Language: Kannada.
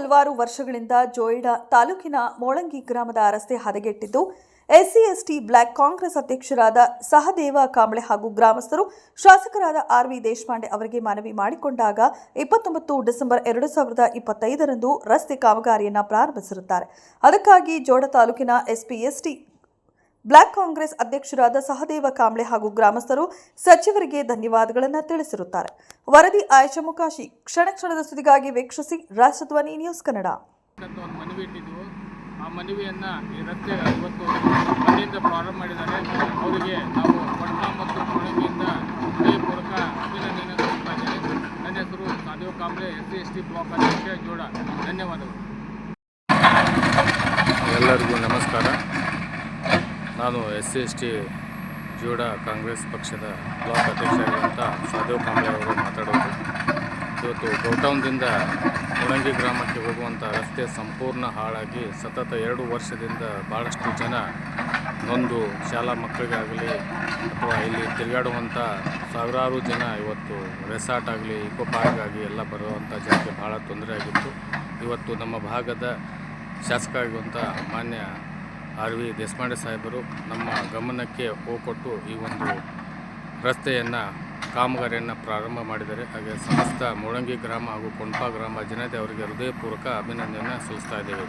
ಹಲವಾರು ವರ್ಷಗಳಿಂದ ಜೋಯಿಡಾ ತಾಲೂಕಿನ ಮೋಳಂಗಿ ಗ್ರಾಮದ ರಸ್ತೆ ಹದಗೆಟ್ಟಿದ್ದು, ಎಸ್ಸಿ, ಎಸ್ಟಿ, ಬ್ಲಾಕ್ ಕಾಂಗ್ರೆಸ್ ಅಧ್ಯಕ್ಷರಾದ ಸಹದೇವ ಕಾಂಬಳೆ ಹಾಗೂ ಗ್ರಾಮಸ್ಥರು ಶಾಸಕರಾದ ಆರ್ ವಿ ದೇಶಪಾಂಡೆ ಅವರಿಗೆ ಮನವಿ ಮಾಡಿಕೊಂಡಾಗ ಇಪ್ಪತ್ತೊಂಬತ್ತು ಡಿಸೆಂಬರ್ ಎರಡು ಸಾವಿರದ ಇಪ್ಪತ್ತೈದರಂದು ರಸ್ತೆ ಕಾಮಗಾರಿಯನ್ನು ಪ್ರಾರಂಭಿಸಿರುತ್ತಾರೆ. ಅದಕ್ಕಾಗಿ ಜೋಡ ತಾಲೂಕಿನ ಎಸ್ಪಿ, ಎಸ್ಟಿ ಬ್ಲಾಕ್ ಕಾಂಗ್ರೆಸ್ ಅಧ್ಯಕ್ಷರಾದ ಸಹದೇವ ಕಾಂಬ್ಳೆ ಹಾಗೂ ಗ್ರಾಮಸ್ಥರು ಸಚಿವರಿಗೆ ಧನ್ಯವಾದಗಳನ್ನು ತಿಳಿಸಿರುತ್ತಾರೆ. ವರದಿ ಆಯಶ ಮುಕಾಶಿ ಕ್ಷಣ ಕ್ಷಣದ ಸುದ್ದಿಗಾಗಿ ವೀಕ್ಷಿಸಿ ರಾಷ್ಟ್ರಧ್ವನಿ ನ್ಯೂಸ್ ಕನ್ನಡ. ಒಂದು ಮನವಿ ಇಟ್ಟಿದ್ವು ಆ ಮನವಿಯನ್ನು ಈ ರಸ್ತೆ ಇವತ್ತು ಮನೆಯಿಂದ ಪ್ರಾರಂಭ ಮಾಡಿದ್ದಾರೆ. ಅವರಿಗೆ ನಾವು ಪಟ್ನಾ ಮತ್ತು ಕೊಳಂಗಿಯಿಂದ ಹೃದಯಪೂರ್ವಕ ಅಭಿನಂದನೆ ಸಲ್ಲಿಸ್ತಾ ಇದ್ದೇನೆ. ನನ್ನ ಹೆಸರು Sadev Kamble S C S T block ಅಧ್ಯಕ್ಷ ಜೋಡ ಧನ್ಯವಾದಗಳು. ಎಲ್ಲರಿಗೂ ನಮಸ್ಕಾರ. ನಾನು ಎಸ್ ಸಿ ಎಸ್ ಟಿ ಜೋಡ ಕಾಂಗ್ರೆಸ್ ಪಕ್ಷದ ಬ್ಲಾಕ್ ಅಧ್ಯಕ್ಷರಾಗಿರುವಂಥ ಸಾಧು ಕಾಂಬ್ಳೆ ಅವರು ಮಾತಾಡೋದು. ಇವತ್ತು ಗೌಟೌನ್ದಿಂದ ಮುಳಂಗಿ ಗ್ರಾಮಕ್ಕೆ ಹೋಗುವಂಥ ರಸ್ತೆ ಸಂಪೂರ್ಣ ಹಾಳಾಗಿ ಸತತ ಎರಡು ವರ್ಷದಿಂದ ಭಾಳಷ್ಟು ಜನ ನೊಂದು ಶಾಲಾ ಮಕ್ಕಳಿಗಾಗಲಿ ಅಥವಾ ಇಲ್ಲಿ ತಿರುಗಾಡುವಂಥ ಸಾವಿರಾರು ಜನ ಇವತ್ತು ರೆಸಾರ್ಟ್ ಆಗಲಿ, ಇಕೋ ಪಾರ್ಕ್ ಆಗಲಿ ಎಲ್ಲ ಬರುವಂಥ ಜನಕ್ಕೆ ಭಾಳ ತೊಂದರೆ ಆಗಿತ್ತು. ಇವತ್ತು ನಮ್ಮ ಭಾಗದ ಶಾಸಕ ಆಗಿರುವಂಥ ಮಾನ್ಯ ಆರ್ ವಿ ದೇಶಪಾಂಡೆ ಸಾಹೇಬರು ನಮ್ಮ ಗಮನಕ್ಕೆ ಹೋಗೊಟ್ಟು ಈ ಒಂದು ರಸ್ತೆಯನ್ನು, ಕಾಮಗಾರಿಯನ್ನು ಪ್ರಾರಂಭ ಮಾಡಿದ್ದಾರೆ. ಹಾಗೆ ಸಮಸ್ತ ಮೂಳಂಗಿ ಗ್ರಾಮ ಹಾಗೂ ಕೊಣಪಾ ಗ್ರಾಮ ಜನತೆ ಅವರಿಗೆ ಹೃದಯಪೂರ್ವಕ ಅಭಿನಂದನೆಯನ್ನು ಸಲ್ಲಿಸ್ತಾ ಇದ್ದೇವೆ.